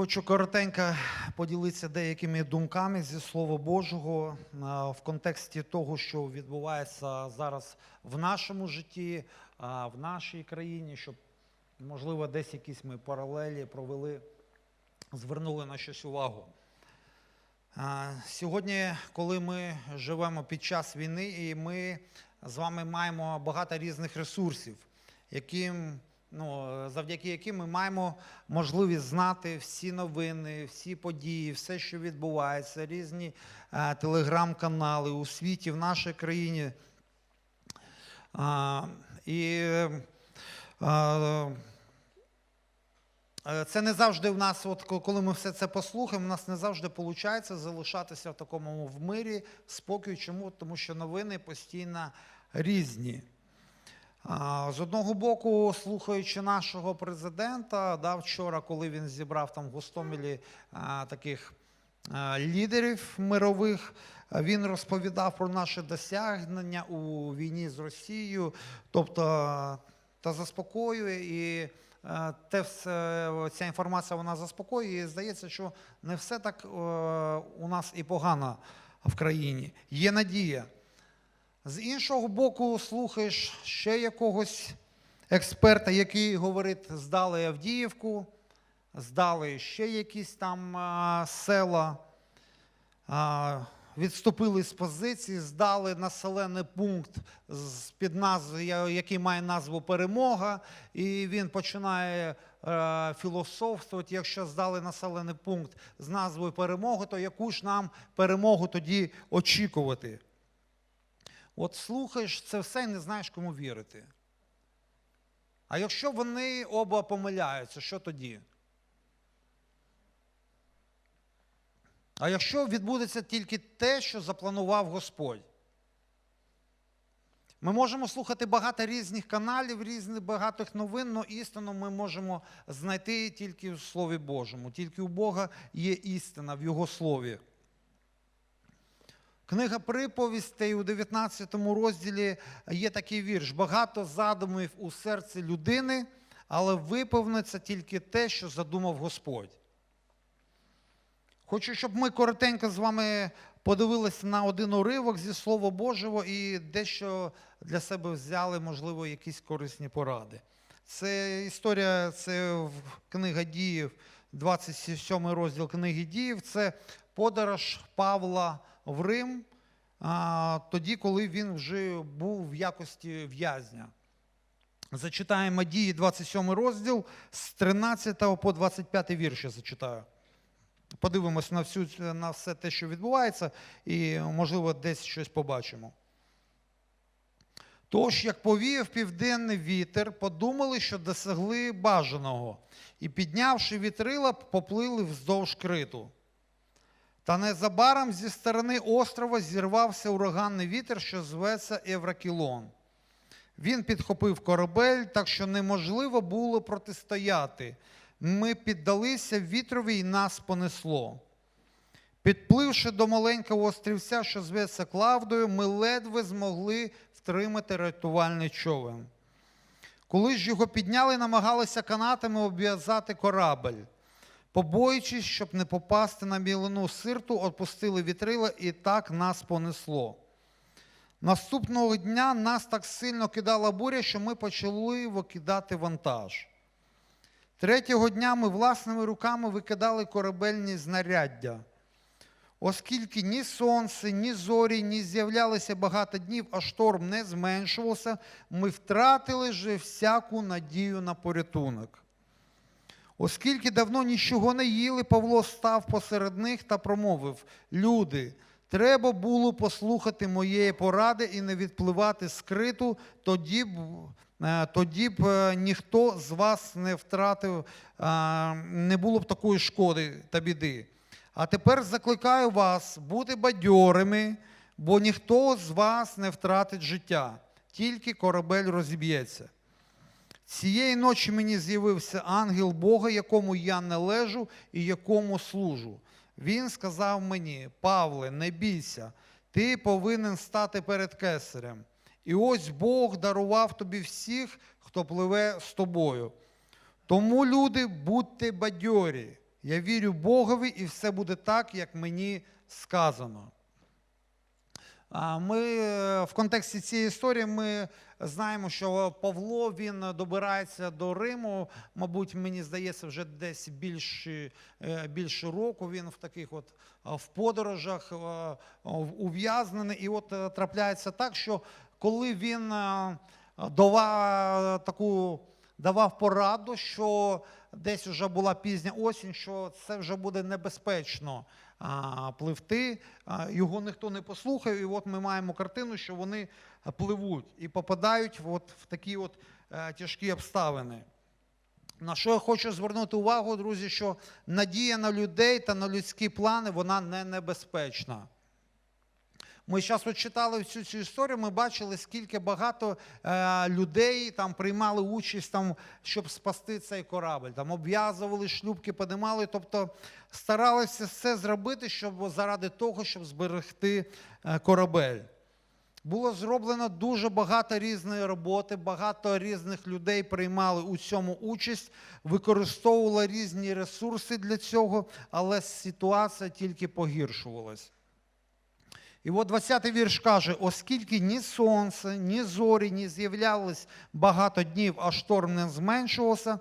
Хочу коротенько поділитися деякими думками зі Слова Божого в контексті того, що відбувається зараз в нашому житті, в нашій країні, щоб, можливо, десь якісь ми паралелі провели, звернули на щось увагу. Сьогодні, коли ми живемо під час війни, і ми з вами маємо багато різних ресурсів, яким, ну, завдяки яким ми маємо можливість знати всі новини, всі події, все, що відбувається, різні е, телеграм-канали у світі, в нашій країні. А, і е, е, Е, Це не завжди в нас, от коли ми все це послухаємо, у нас не завжди виходить залишатися в такому в мирі, в спокою. Чому? Тому що новини постійно різні. З одного боку, слухаючи нашого президента, да, вчора, коли він зібрав там в Гостомелі таких лідерів мирових, він розповідав про наші досягнення у війні з Росією, тобто та заспокоює і е, те все, ця інформація вона заспокоює. І здається, що не все так е, у нас і погано в країні. Є надія. З іншого боку, слухаєш ще якогось експерта, який говорить, здали Авдіївку, здали ще якісь там а, села, а, відступили з позиції, здали населений пункт з під назви, який має назву Перемога, і він починає е, філософствувати, якщо здали населений пункт з назвою Перемога, то яку ж нам перемогу тоді очікувати? От слухаєш це все і не знаєш, кому вірити. А якщо вони оба помиляються, що тоді? А якщо відбудеться тільки те, що запланував Господь? Ми можемо слухати багато різних каналів, різних багатих новин, але істину ми можемо знайти тільки в Слові Божому. Тільки у Бога є істина в Його Слові. Книга приповістей у 19 розділі є такий вірш: багато задумів у серці людини, але виповниться тільки те, що задумав Господь. Хочу, щоб ми коротенько з вами подивилися на один уривок зі Слова Божого і дещо для себе взяли, можливо, якісь корисні поради. Це історія, це книга діїв, 27 розділ книги діїв. Це подорож Павла в Рим, а, тоді, коли він вже був в якості в'язня. Зачитаємо дії 27 розділ з 13 по 25 вірш зачитаю. Подивимось на, всю, на все те, що відбувається, і, можливо, десь щось побачимо. Тож, як повіяв південний вітер, подумали, що досягли бажаного, і, піднявши вітрила, поплили вздовж криту. Та незабаром зі сторони острова зірвався ураганний вітер, що зветься Евракілон. Він підхопив корабель, так що неможливо було протистояти. Ми піддалися вітрові і нас понесло. Підпливши до маленького острівця, що зветься Клавдою, ми ледве змогли втримати рятувальний човен. Коли ж його підняли, намагалися канатами обв'язати корабель. Побоюючись, щоб не попасти на білину сирту, отпустили вітрила і так нас понесло. Наступного дня нас так сильно кидала буря, що ми почали викидати вантаж. Третього дня ми власними руками викидали корабельні знаряддя. Оскільки ні сонце, ні зорі не з'являлися багато днів, а шторм не зменшувався, ми втратили вже всяку надію на порятунок. Оскільки давно нічого не їли, Павло став посеред них та промовив: Люди, треба було послухати моєї поради і не відпливати з криту, тоді б, е, тоді б е, ніхто з вас не втратив, е, не було б такої шкоди та біди. А тепер закликаю вас бути бадьорими, бо ніхто з вас не втратить життя, тільки корабель розіб'ється. Цієї ночі мені з'явився ангел Бога, якому я належу і якому служу. Він сказав мені: Павле, не бійся, ти повинен стати перед кесарем. І ось Бог дарував тобі всіх, хто пливе з тобою. Тому, люди, будьте бадьорі, Я вірю Богові, і все буде так, як мені сказано. Ми е, в контексті цієї історії ми знаємо, що Павло він добирається до Риму. Мабуть, мені здається, вже десь більше, е, більше року він в таких от в подорожах е, ув'язнений. І от е, трапляється так, що коли він е, давав таку давав пораду, що десь вже була пізня осінь, що це вже буде небезпечно пливти. Його ніхто не послухав, і от ми маємо картину, що вони пливуть і попадають от в такі от е, тяжкі обставини. На що я хочу звернути увагу, друзі, що надія на людей та на людські плани вона не небезпечна. Ми зараз от читали всю цю історію, ми бачили, скільки багато е, людей там приймали участь, там, щоб спасти цей корабль. Там обв'язували шлюбки, подимали, тобто старалися все зробити, щоб заради того, щоб зберегти е, корабель. Було зроблено дуже багато різної роботи, багато різних людей приймали у цьому участь, використовували різні ресурси для цього, але ситуація тільки погіршувалась. І от 20-й вірш каже: оскільки ні сонце, ні зорі не з'являлись багато днів, а шторм не зменшувався,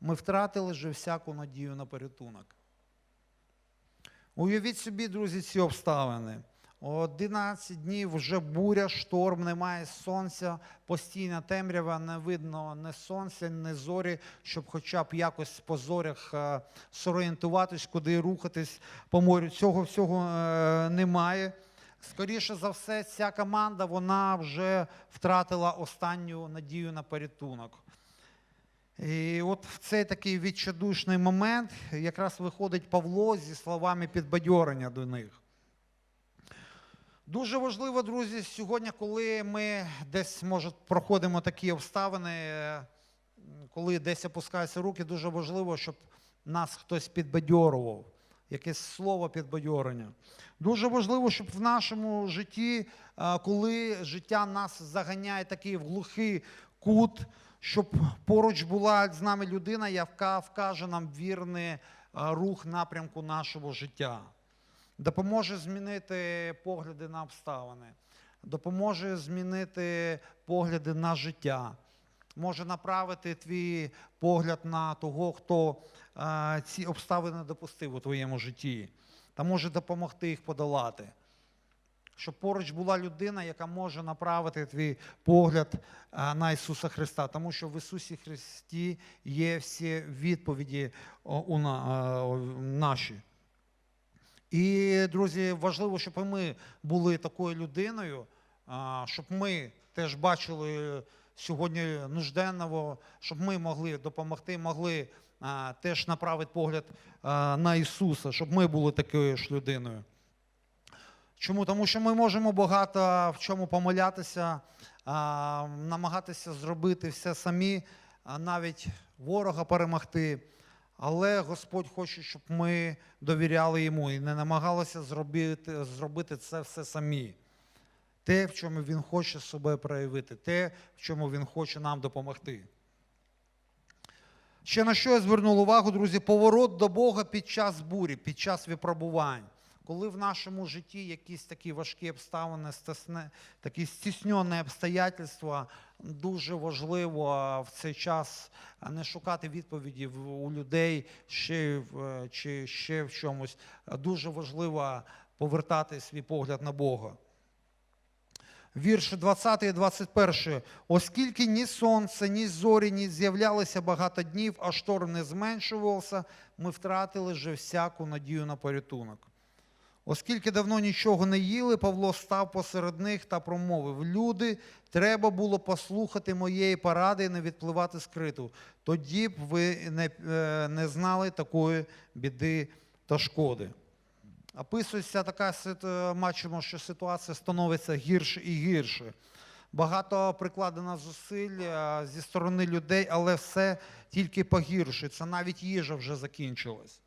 ми втратили вже всяку надію на порятунок. Уявіть собі, друзі, ці обставини. 11 днів вже буря, шторм, немає сонця, постійна темрява, не видно ні сонця, ні зорі, щоб хоча б якось по зорях е, зорієнтуватись, куди рухатись по морю. Цього всього е, немає. Скоріше за все, ця команда вона вже втратила останню надію на порятунок. І от в цей такий відчайдушний момент якраз виходить Павло зі словами підбадьорення до них. Дуже важливо, друзі, сьогодні, коли ми десь, може, проходимо такі обставини, коли десь опускаються руки, дуже важливо, щоб нас хтось підбадьорував, якесь слово підбадьорення. Дуже важливо, щоб в нашому житті, е, коли життя нас заганяє такий в глухий кут, щоб поруч була з нами людина, яка вкаже нам вірний е, рух напрямку нашого життя. Допоможе змінити погляди на обставини, допоможе змінити погляди на життя, може направити твій погляд на того, хто е, ці обставини допустив у твоєму житті, та може допомогти їх подолати. Щоб поруч була людина, яка може направити твій погляд на Ісуса Христа, тому що в Ісусі Христі є всі відповіді у наші. І, друзі, важливо, щоб і ми були такою людиною, щоб ми теж бачили сьогодні нужденного, щоб ми могли допомогти, могли теж направити погляд на Ісуса, щоб ми були такою ж людиною. Чому? Тому що ми можемо багато в чому помилятися, намагатися зробити все самі, навіть ворога перемогти. Але Господь хоче, щоб ми довіряли йому і не намагалися зробити, зробити це все самі. Те, в чому він хоче себе проявити, те, в чому він хоче нам допомогти. Ще на що я звернув увагу, друзі, поворот до Бога під час бурі, під час випробувань. Коли в нашому житті якісь такі важкі обставини, такі стіснені обстоятельства, дуже важливо в цей час не шукати відповіді у людей ще, в- чи ще в чомусь. Дуже важливо повертати свій погляд на Бога. Вірші 20 і 21. Оскільки ні сонце, ні зорі не з'являлися багато днів, а шторм не зменшувався, ми втратили вже всяку надію на порятунок. Оскільки давно нічого не їли, Павло став посеред них та промовив: Люди, треба було послухати моєї поради і не відпливати скриту. Тоді б ви не, е, не знали такої біди та шкоди. Описується така сит- бачимо, що ситуація становиться гірше і гірше. Багато прикладено зусиль е, зі сторони людей, але все тільки погіршується. Навіть їжа вже закінчилась.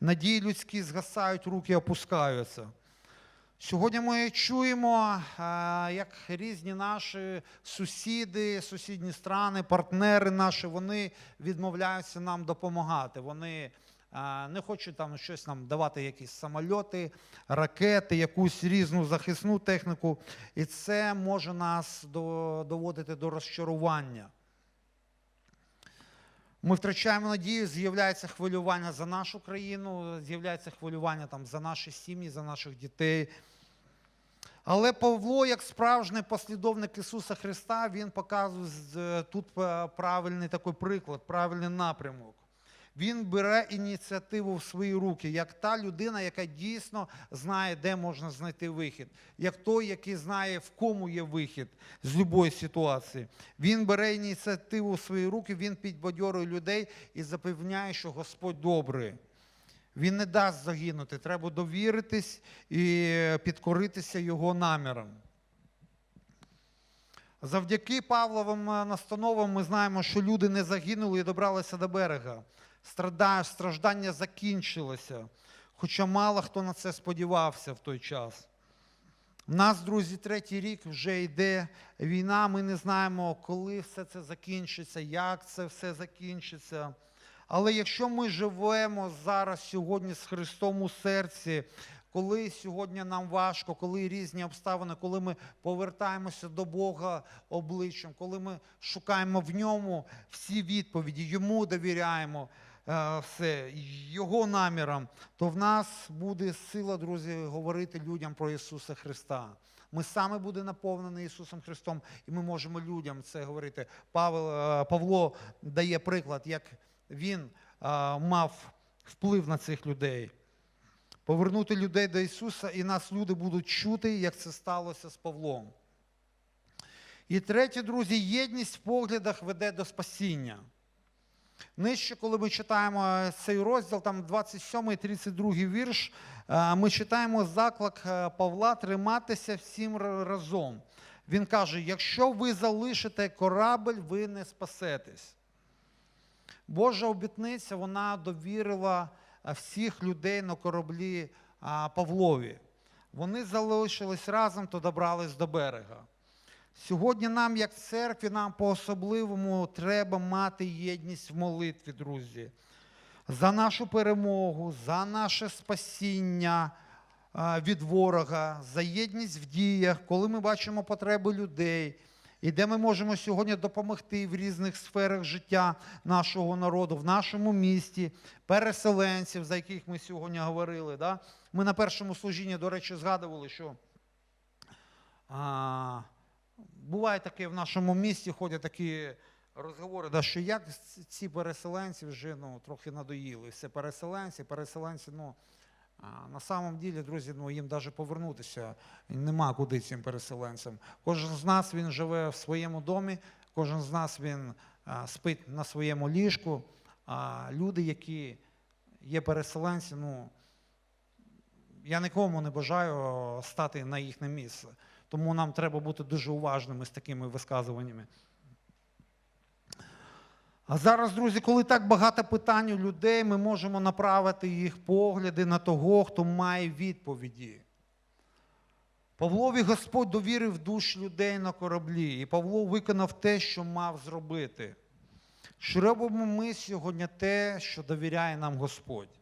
Надії людські згасають, руки опускаються. Сьогодні ми чуємо, е, як різні наші сусіди, сусідні страни, партнери наші, вони відмовляються нам допомагати. Вони не хочу там щось нам давати, якісь самольоти, ракети, якусь різну захисну техніку. І це може нас доводити до розчарування. Ми втрачаємо надію, з'являється хвилювання за нашу країну, з'являється хвилювання там, за наші сім'ї, за наших дітей. Але Павло, як справжній послідовник Ісуса Христа, він показує тут е, правильний такий приклад, правильний напрямок. Він бере ініціативу в свої руки, як та людина, яка дійсно знає, де можна знайти вихід, як той, який знає, в кому є вихід з будь-якої ситуації. Він бере ініціативу в свої руки, він підбадьорює людей і запевняє, що Господь добрий. Він не дасть загинути. Треба довіритись і підкоритися його намірам. Завдяки Павловим е, настановам ми знаємо, що люди не загинули і добралися до берега. Страждання закінчилося, хоча мало хто на це сподівався в той час. У нас, друзі, третій рік вже йде війна. Ми не знаємо, коли все це закінчиться, як це все закінчиться. Але якщо ми живемо зараз сьогодні з Христом у серці, коли сьогодні нам важко, коли різні обставини, коли ми повертаємося до Бога обличчям, коли ми шукаємо в ньому всі відповіді, йому довіряємо е, все, його намірам, то в нас буде сила, друзі, говорити людям про Ісуса Христа. Ми саме буде наповнені Ісусом Христом, і ми можемо людям це говорити. Е, Павло дає приклад, як він е, мав вплив на цих людей. Повернути людей до Ісуса, і нас люди будуть чути, як це сталося з Павлом. І третє, друзі, єдність в поглядах веде до спасіння. Нижче, коли ми читаємо цей розділ, там 27 і 32 вірш, е, ми читаємо заклик е, Павла триматися всім разом. Він каже: якщо ви залишите корабель, ви не спасетесь. Божа обітниця вона довірила всіх людей на кораблі а, Павлові. Вони залишились разом то добрались до берега. Сьогодні нам, як церкві, нам по-особливому треба мати єдність в молитві, друзі, за нашу перемогу, за наше спасіння а, від ворога, за єдність в діях, коли ми бачимо потреби людей, і де ми можемо сьогодні допомогти в різних сферах життя нашого народу, в нашому місті, переселенців, за яких ми сьогодні говорили. Да? Ми на першому служінні, до речі, згадували, що а, буває таке в нашому місті, ходять такі розговори, да, що як ці переселенці вже ну, трохи надоїли. Все переселенці, переселенці, ну. На самом ділі, друзі, ну їм навіть повернутися нема куди цим переселенцям. Кожен з нас він живе в своєму домі, кожен з нас він спить на своєму ліжку. А люди, які є переселенці, ну я нікому не бажаю стати на їхнє місце. Тому нам треба бути дуже уважними з такими висказуваннями. А зараз, друзі, коли так багато питань у людей, ми можемо направити їх погляди на того, хто має відповіді. Павлові Господь довірив душі людей на кораблі, і Павло виконав те, що мав зробити. Що робимо ми сьогодні те, що довіряє нам Господь?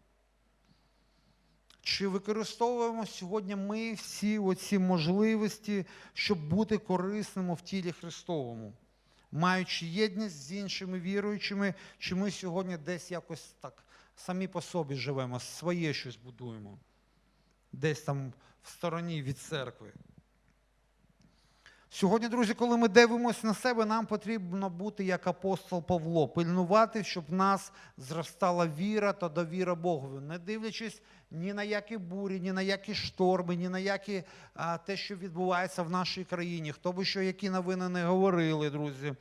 Чи використовуємо сьогодні ми всі оці можливості, щоб бути корисними в тілі Христовому? Маючи єдність з іншими віруючими, чи ми сьогодні десь якось так самі по собі живемо, своє щось будуємо, десь там в стороні від церкви. Сьогодні, друзі, коли ми дивимося на себе, нам потрібно бути як апостол Павло, пильнувати, щоб в нас зростала віра та довіра Богові, не дивлячись ні на які бурі, ні на які шторми, ні на які а, те, що відбувається в нашій країні. Хто би що, які новини не говорили, друзі.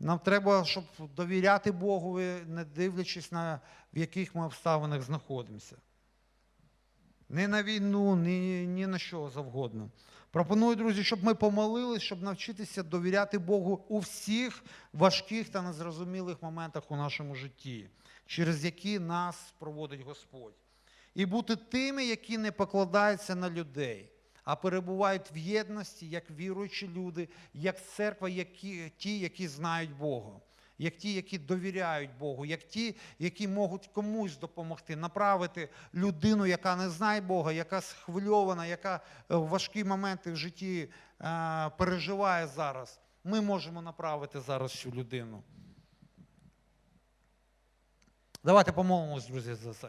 Нам треба, щоб довіряти Богові, не дивлячись на в яких ми обставинах знаходимося. Ні на війну, ні, ні на що завгодно. Пропоную, друзі, щоб ми помолились, щоб навчитися довіряти Богу у всіх важких та незрозумілих моментах у нашому житті, через які нас проводить Господь. І бути тими, які не покладаються на людей, а перебувають в єдності, як віруючі люди, як церква, які, ті, які знають Бога, як ті, які довіряють Богу, як ті, які можуть комусь допомогти, направити людину, яка не знає Бога, яка схвильована, яка е, в важкі моменти в житті е, переживає зараз. Ми можемо направити зараз цю людину. Давайте помолимось, друзі, за це.